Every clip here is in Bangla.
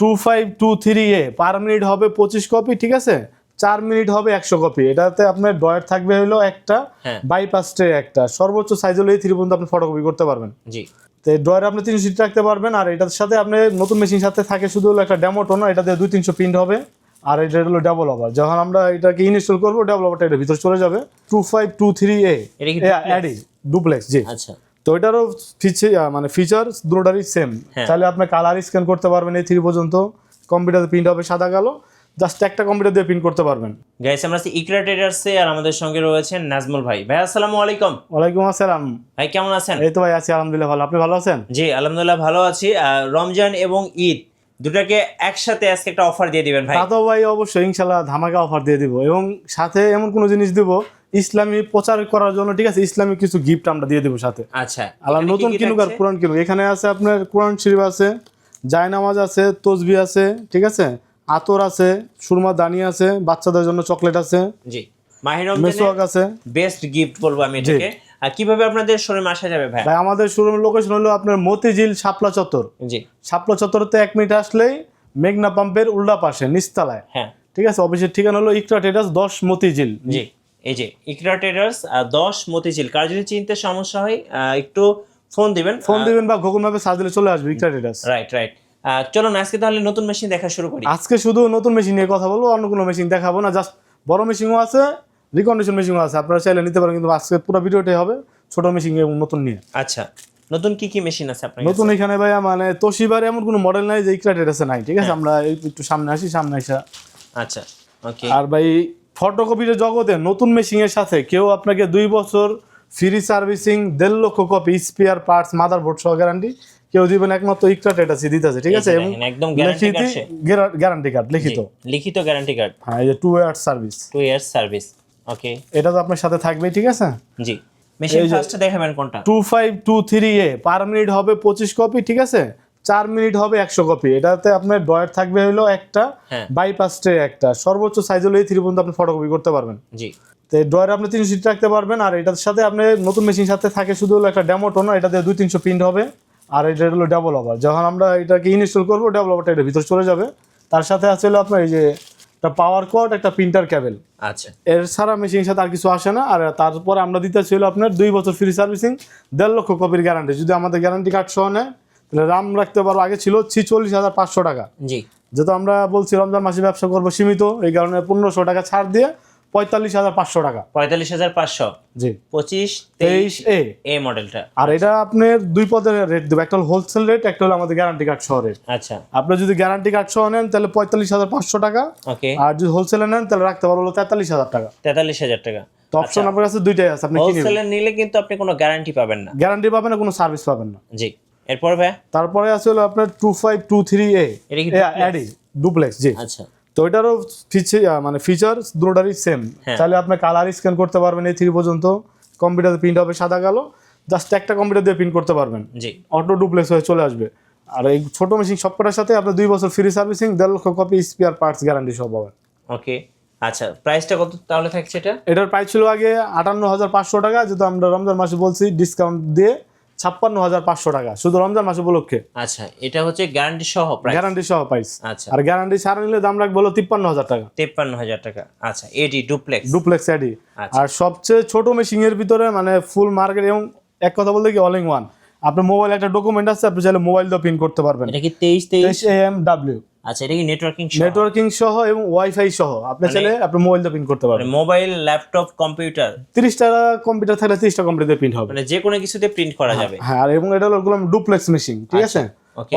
Two five two three A per minute হবে পঁচিশ কপি ঠিক আছে? চার মিনিট হবে একশো কপি এটাতে আপনার ডয়ার থাকবে হলো একটা হ্যাঁ। বাইপাস ট্রে একটা। সর্বোচ্চ সাইজ হলে এই থ্রি পর্যন্ত আপনি ফটোকপি করতে পারবেন। জি। তো ড্রয়ার আপনি তিনশো সিট রাখতে পারবেন আর এটার সাথে আপনি নতুন মেশিন সাথে থাকে শুধু হলো একটা ডেমো টোনার এটাতে দুই তিনশো প্রিন্ট হবে আর এটা হলো ডাবল ওভার যখন আমরা এটাকে ইনস্টল করব ডাবল ওভারটা এটার ভিতরে চলে যাবে। Two five two three A এটা ডুপ্লেক্স জি। আচ্ছা। তো এটারও ফিচার মানে ফিচার দুটোটারই সেম। তাহলে আপনি কালার স্ক্যান করতে পারবেন এই থ্রি পর্যন্ত। কম্পিউটারে প্রিন্ট হবে সাদা কালো। জাস্ট একটা কম্পিউটার দিয়ে প্রিন্ট করতে পারবেন। গাইস আমরা আছি ইকরা ট্রেডার্সে আর আমাদের সঙ্গে রয়েছেন নাজমুল ভাই। ভাই আসসালামু আলাইকুম। ওয়ালাইকুম আসসালাম। ভাই কেমন আছেন? এই তো ভাই আছি আলহামদুলিল্লাহ ভালো। আপনি ভালো আছেন? জি আলহামদুলিল্লাহ ভালো আছি। রমজান এবং ঈদ দুটাকে একসাথে আজকে একটা অফার দিয়ে দিবেন ভাই। তা তো ভাই অবশ্যই ইনশাল্লাহ ধামাকা অফার দিয়ে দিব। এবং সাথে এমন কোনো জিনিস দিব ইসলামী প্রচার করার জন্য ঠিক আছে ইসলামী কিছু গিফট আমরা দিয়ে দেবো সাথে। আচ্ছা আল্লাহ নতুন কিনুক আর? কোরআন কিনুক। এখানে আছে আপনার কোরআন শরীফ আছে জায়নামাজ আছে তসবি আছে ঠিক আছে আতর আছে সুরমা দানি আছে বাচ্চাদের জন্য চকলেট আছে জি মাহির রমজানের আছে। বেস্ট গিফট বলব আমি এটাকে। আর কীভাবে আপনাদের শোরুমে আসা যাবে ভাই? ভাই আমাদের শোরুম লোকেশন হলো আপনার মতিঝিল শাপলা চত্বর। জি। শাপলা চত্বরতে এক মিনিট আসলেই মেঘনা পাম্পের উল্টা পাশে নিস্তালায় হ্যাঁ। ঠিক আছে অফিসের ঠিকানা হলো ইকরা ট্রেডার্স দশ মতিঝিল। জি। এই যে ইকরা ট্রেডার্স দশ মতিঝিল। কার যদি চিনতে সমস্যা হয় একটু ফোন দিবেন। ফোন দিবেন বা গুগল ম্যাপে সার্চ দিলে চলে আসবে ইকরা ট্রেডার্স রাইট রাইট চলুন আজকে তাহলে নতুন মেশিন দেখা শুরু করি। আজকে শুধু নতুন মেশিন নিয়ে কথা বলব অন্য কোনো মেশিন দেখাবো না জাস্ট বড় মেশিনও আছে রিকন্ডিশন মেশিনও আছে। আপনারা চাইলে নিতে পারেন কিন্তু আজকে পুরো ভিডিওটাই হবে ছোট মেশিন এবং নতুন নিয়ে। আচ্ছা নতুন কি কি মেশিন আছে আপনার নতুন এখানে ভাই মানে তোশিবার এমন কোনো মডেল নাই যে ইকরা ট্রেডার্সে নাই ঠিক আছে? আমরা একটু সামনে আসি সামনে আসা। আচ্ছা ওকে আর ভাই ফটোকপির জগতে নতুন মেশিনের সাথে কেউ আপনাকে দুই বছর ফ্রি সার্ভিসিং দেড় লক্ষ কপি স্পেয়ার পার্টস মাদারবোর্ড সহ গ্যারান্টি কেউ দিবেন একমাত্র ইকরা ট্রেডার্সি দিতেছে ঠিক আছে? এবং একদম গ্যারান্টি সে। গ্যারান্টি কার্ড লিখিত। লিখিত গ্যারান্টি কার্ড হ্যাঁ এই যে two year service two years service okay এটা তো আপনার সাথে থাকবেই ঠিক আছে? জি মেশিন ফার্স্ট দেখাবেন কোনটা? Two five two three A per minute হবে পঁচিশ কপি ঠিক আছে? চার মিনিট হবে একশো কপি। এটাতে আপনার ডয়ার থাকবে হলো একটা হ্যাঁ। বাইপাস ট্রে একটা। সর্বোচ্চ সাইজ হলে এই থ্রি পর্যন্ত আপনি ফটোকপি করতে পারবেন। জি। তো ড্রয়ার আপনি তিনশো সিট রাখতে পারবেন আর এটার সাথে আপনি নতুন মেশিন সাথে থাকে শুধু হলো একটা ডেমো টোনার এটাতে দুই তিনশো প্রিন্ট হবে আর এটা হলো ডাবল ওভার যখন আমরা এটাকে ইনস্টল করব ডাবল ওভারটা এটার ভিতরে চলে যাবে। তার সাথে আছে হলো আপনার এই যে একটা পাওয়ার কর্ড একটা প্রিন্টার ক্যাবেল আচ্ছা। এর ছাড়া মেশিনের সাথে আর কিছু আসে না আর তারপরে আমরা দিতে ছিল আপনার দুই বছর ফ্রি সার্ভিসিং দেড় লক্ষ কপির গ্যারান্টি যদি আমাদের গ্যারান্টি কার্ড সহ নেয় তাহলে রাম রাখতে পারব আগে ছিল ছিচল্লিশ হাজার পাঁচশো টাকা। জি। যেহেতু আমরা বলছি রমজান মাসে ব্যবসা করব সীমিত এই কারণে পনেরোশো টাকা ছাড় দিয়ে পঁয়তাল্লিশ হাজার পাঁচশো টাকা। পঁয়তাল্লিশ হাজার পাঁচশো। জি। পঁচিশ তেইশ এ। এ মডেলটা। আর এটা আপনার দুই পদের রেট দেবো একটা হলো হোলসেল রেট একটা হলো আমাদের গ্যারান্টি কার্ড সহ রেট আচ্ছা। আপনি যদি গ্যারান্টি কার্ড সহ নেন তাহলে পঁয়তাল্লিশ হাজার পাঁচশো টাকা। ওকে। আর যদি হোলসেলে নেন তাহলে রাখতে পারব তেতাল্লিশ হাজার টাকা। তেতাল্লিশ হাজার টাকা। তো অপশন আপনার কাছে দুইটাই আছে আপনি হোলসেলে নিলে কিন্তু আপনি কোনো গ্যারান্টি পাবেন না। গ্যারান্টি পাবেন না কোনো সার্ভিস পাবেন না। জি। এরপর ভাই তারপরে আছে হলো আপনার two five two three A? Adi duplex জি। আচ্ছা। তো এটারও ফিচার মানে ফিচার দুটোটারই সেম। তাহলে আপনি কালার স্ক্যান করতে পারবেন এই থ্রি পর্যন্ত। কম্পিউটারে প্রিন্ট হবে সাদা কালো। জাস্ট একটা কম্পিউটার দিয়ে প্রিন্ট করতে পারবেন। জি। অটো ডুপ্লেক্স হয়ে চলে আসবে। আর এই ছোট মেশিন সবকটার সাথে আপনার দুই বছর ফ্রি সার্ভিসিং দেড় লক্ষ কপি স্পেয়ার পার্টস গ্যারান্টি সহ পাবেন। ওকে। আচ্ছা প্রাইসটা কত তাহলে থাকছে এটা? এটার প্রাইস ছিল আগে আটান্ন হাজার পাঁচশো টাকা যেহেতু আমরা রমজান মাসে বলছি ডিসকাউন্ট দিয়ে ছাপ্পান্ন হাজার পাঁচশো টাকা। শুধু রমজান মাসে উপলক্ষে। আচ্ছা এটা হচ্ছে গ্যারান্টি সহ গ্যারান্টি সহ প্রাইস আচ্ছা। আর গ্যারান্টি ছাড়া নিলে দাম রাখব হলো তিপ্পান্ন হাজার টাকা। তেপ্পান্ন হাজার টাকা। আচ্ছা এডি ডুপ্লেক্স ডুপ্লেক্স আচ্ছা। আর সবচেয়ে ছোট মেশিং এর ভিতরে মানে ফুল মার্কেট এবং এক কথা বলতে কি অল ইন ওয়ান আপনার মোবাইল একটা ডকুমেন্ট আছে আপনি চাইলে মোবাইল দিয়ে প্রিন্ট করতে পারবেন। এটা কি তেইশ তেইশ? এম ডাব্লিউ আচ্ছা এটা কি নেটওয়ার্কিং নেটওয়ার্কিং সহ এবং ওয়াইফাই সহ। আপনি মানে চাইলে আপনি প্রিন্ট করতে পারবেন মোবাইল ল্যাপটপ কম্পিউটার তিরিশটা কম্পিউটার থাকলে তিরিশটা কম্পিউটার প্রিন্ট হবে। মানে যে কোনো কিছুতে প্রিন্ট করা যাবে। হ্যাঁ আর এবং এটা হলো ডুপ্লেক্স মেশিন ঠিক আছে?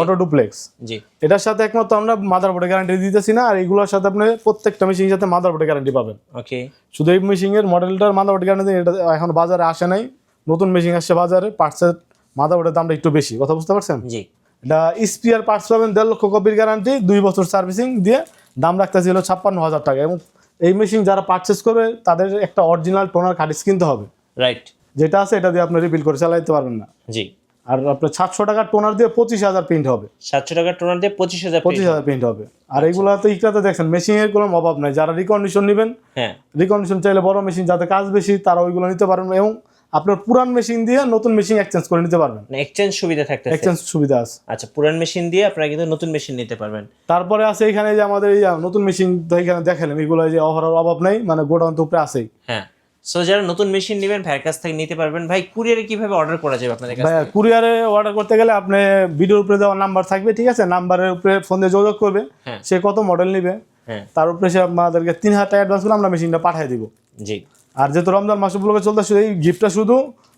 অটো ডুপ্লেক্স জি। এটার সাথে একমাত্র আমরা মাদারবোর্ডে গ্যারান্টি দিতেছি না আর এইগুলোর সাথে আপনি প্রত্যেকটা মেশিনের সাথে মাদারবোর্ডে গ্যারান্টি পাবেন। ওকে শুধু এই মেশিনের মডেলটার মাদারবোর্ড গ্যারান্টি এটা এখন বাজারে আসে নাই। নতুন মেশিন আসছে বাজারে পার্টসের মাদারবোর্ডের দামটা একটু বেশি। কথা বুঝতে পারছেন? জি। এটা স্পিয়ার পার্টস পাবেন দেড় লক্ষ কপির গ্যারান্টি দুই বছর সার্ভিসিং দিয়ে দাম রাখতেছিল ছাপ্পান্ন হাজার টাকা। এবং এই মেশিন যারা পারচেস করবে তাদের একটা অরিজিনাল টোনার খাটিস কিনতে হবে। রাইট যেটা আছে এটা দিয়ে আপনি রিপিল করে চালাইতে পারবেন না। জি। আর আপনার সাতশো টাকার টোনার দিয়ে পঁচিশ হাজার প্রিন্ট হবে। সাতশো টাকার টোনার দিয়ে পঁচিশ হাজার পঁচিশ হাজার প্রিন্ট হবে। আর এগুলো তো ইকটাতে দেখছেন মেশিনের কোনো অভাব নাই। যারা রিকন্ডিশন নেবেন হ্যাঁ। রিকন্ডিশন চাইলে বড় মেশিন যাতে কাজ বেশি তারা ওইগুলো নিতে পারবেন এবং আপনার পুরান মেশিন দিয়ে নতুন মেশিন এক্সচেঞ্জ করে নিতে পারবেন। মানে এক্সচেঞ্জ সুবিধা থাকতেছে। এক্সচেঞ্জ সুবিধা আছে। আচ্ছা পুরান মেশিন দিয়ে আপনারা কিন্তু নতুন মেশিন নিতে পারবেন। তারপরে আছে এখানে যে আমাদের এই নতুন মেশিন এখানে দেখালাম এগুলো যে অফারের অভাব নেই মানে গোডাউন তো উপরে আছেই। হ্যাঁ। সো যারা নতুন মেশিন নেবেন ভাইয়ের কাছ থেকে নিতে পারবেন। ভাই কুরিয়ারে কীভাবে অর্ডার করা যাবে আপনাদের কাছে ভাইয়া কুরিয়ারে অর্ডার করতে গেলে আপনি ভিডিওর উপরে দেওয়া নাম্বার থাকবে ঠিক আছে? নাম্বারের উপরে ফোন দিয়ে যোগাযোগ করবে। হ্যাঁ। সে কত মডেল নেবে হ্যাঁ। তার উপরে সে আমাদেরকে তিন হাজার টাকা অ্যাডভান্স করে আমরা মেশিনটা পাঠিয়ে দিব। জি। আর যেহেতু রমজান মাস উপলক্ষে চলতেছে এই গিফটটা শুধু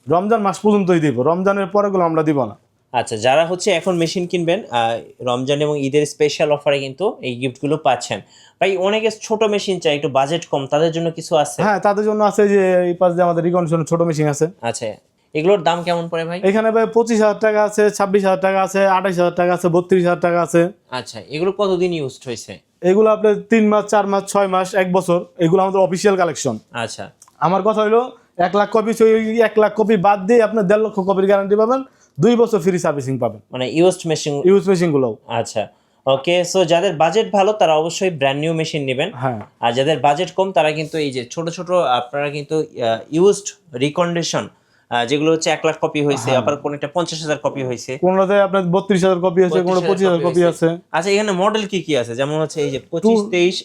রমজান মাস পর্যন্তই দিব। রমজানের পরেগুলো আমরা দিব না। আচ্ছা যারা হচ্ছে এখন মেশিন কিনবেন রমজান এবং ঈদের স্পেশাল অফারে কিন্তু এই গিফটগুলো পাচ্ছেন। ভাই অনেকে ছোট মেশিন চাই একটু বাজেট কম তাদের জন্য কিছু আছে? হ্যাঁ তাদের জন্য আছে যে এই পাশে আমাদের রিকন্ডিশনের ছোট মেশিন আছে। আচ্ছা এগুলোর দাম কেমন পড়ে ভাই? এখানে ভাই পঁচিশ হাজার টাকা আছে ছাব্বিশ হাজার টাকা আছে আঠাইশ হাজার টাকা আছে বত্রিশ হাজার টাকা আছে। আচ্ছা এগুলো কতদিন ইউজড হয়েছে? এগুলো আপনার তিন মাস চার মাস ছয় মাস এক বছর। এগুলো আমাদের অফিসিয়াল কালেকশন আচ্ছা। আমার কথা হলো এক লাখ কপি এক লাখ কপি বাদ দিয়ে আপনার দেড় লক্ষ কপির গ্যারান্টি পাবেন দুই বছর ফ্রি সার্ভিসিং পাবেন। মানে ইউজড মেশিন ইউজ মেশিনগুলোও আচ্ছা ওকে সো যাদের বাজেট ভালো তারা অবশ্যই ব্র্যান্ড নিউ মেশিন নেবেন। হ্যাঁ। আর যাদের বাজেট কম তারা কিন্তু এই যে ছোট ছোট আপনারা কিন্তু ইউজড রিকন্ডিশন যেগুলো হচ্ছে এক লাখ কপি হয়েছে হ্যাঁ। আবার কোনটা পঞ্চাশ হাজার কপি হয়েছে। কোনটাতে আপনার বত্রিশ হাজার কপি আছে কোনো পঁচিশ হাজার কপি আছে। আচ্ছা এখানে মডেল কি কি আছে? যেমন হচ্ছে এই যে পঁচিশ তেইশ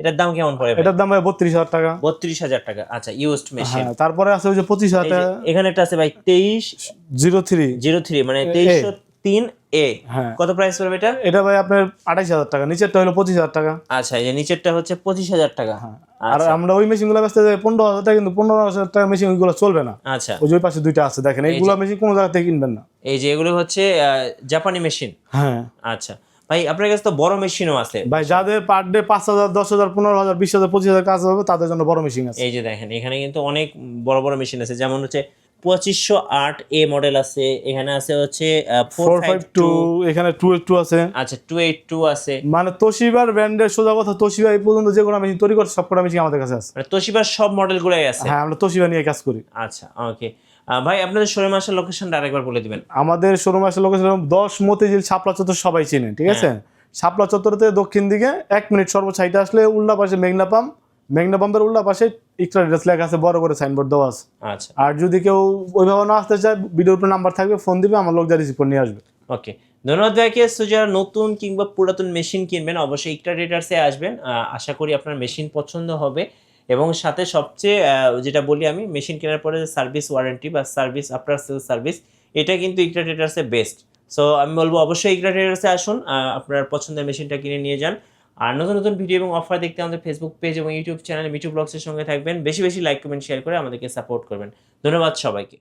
এটার দাম কেমন পড়ে এটার দাম ভাই বত্রিশ হাজার টাকা। বত্রিশ হাজার টাকা। আচ্ছা ইউজড মেশিন হ্যাঁ তারপরে আছে ওই যে পঁচিশ হাজার টাকা। এখানে একটা আছে ভাই তেইশ জিরো থ্রি। জিরো থ্রি মানে তেইশশো তিন এ। হ্যাঁ। কত প্রাইস পড়বে এটা? এটা ভাই আপনার আঠাইশ হাজার টাকা নিচেরটা হলো পঁচিশ হাজার টাকা। আচ্ছা এই যে নিচেরটা হচ্ছে পঁচিশ হাজার টাকা। আর আমরা ওই মেশিনগুলো ব্যস্ত পনেরো হাজার টাকা কিন্তু পনেরো হাজার টাকা মেশিন ওইগুলো চলবে না। আচ্ছা। ওই যে পাশে দুইটা আছে দেখেন এইগুলো মেশিন কোনো জায়গা থেকে কিনবেন না। এই যে এগুলো হচ্ছে জাপানি মেশিন। হ্যাঁ। আচ্ছা। ভাই আপনার কাছে তো বড় মেশিনও আছে। ভাই যাদের পার ডে পাঁচ হাজার দশ হাজার পনেরো হাজার বিশ হাজার পঁচিশ হাজার কাজ হবে তাদের জন্য বড় মেশিন আছে। এই যে দেখেন এখানে কিন্তু অনেক বড় বড় মেশিন আছে। যেমন হচ্ছে পঁচিশশো আট এ মডেল আছে। এখানে আছে হচ্ছে ফোর ফাইভ টু এখানে টু এইট টু আছে। আচ্ছা টু এইট টু আছে। মানে তোশিবার ব্র্যান্ডের সোজা কথা তোশিবা এই পর্যন্ত যে কোনো মেশিন তৈরি করছে সব কটা মেশিন আমাদের কাছে আছে। মানে তোশিবার সব মডেলগুলোই আছে? হ্যাঁ আমরা তোশিবা নিয়ে কাজ করি। আচ্ছা ওকে ভাই আপনাদের শোরুম আসার লোকেশনটা আরেকবার বলে দিবেন। আমাদের শোরুম আসলে লোকেশন দশ মতিঝিল শাপলা চত্বর সবাই চিনেন ঠিক আছে? শাপলা চত্বর থেকে দক্ষিণ দিকে এক মিনিট সর্বোচ্চ সাইডে আসলে উল্টা পাশে মেঘনা পাম্প মেঘনা পাম্পের উল্টা পাশে ইকরা ড্রেস লেখা আছে বড় করে সাইনবোর্ড দেওয়া আছে। আচ্ছা। আর যদি কেউ ওইভাবে না আসতে চায় ভিডিওর উপর নাম্বার থাকবে ফোন দিবে আমার লোক যা রিসিভ করে নিয়ে আসবে। ওকে ধন্যবাদ ভাইকে। সো যারা নতুন কিংবা পুরাতন মেশিন কিনবেন অবশ্যই ইকটা ট্রেডার্সে আসবেন। আশা করি আপনার মেশিন পছন্দ হবে। এবং সাথে সবচেয়ে যেটা বলি আমি মেশিন কেনার পরে সার্ভিস ওয়ারেন্টি বা সার্ভিস আফটার সেল সার্ভিস এটা কিন্তু ইকটা ট্রেডার্সে বেস্ট সো আমি বলব অবশ্যই ইকটা ট্রেডার্সে আসুন। আপনার পছন্দের মেশিনটা কিনে নিয়ে যান। আর নতুন নতুন ভিডিও এবং অফার দেখতে আমাদের ফেসবুক পেজ এবং ইউটিউব চ্যানেল মিটু ব্লগসের সঙ্গে থাকবেন। বেশি বেশি লাইক কমেন্ট শেয়ার করে আমাদেরকে সাপোর্ট করবেন। ধন্যবাদ সবাইকে।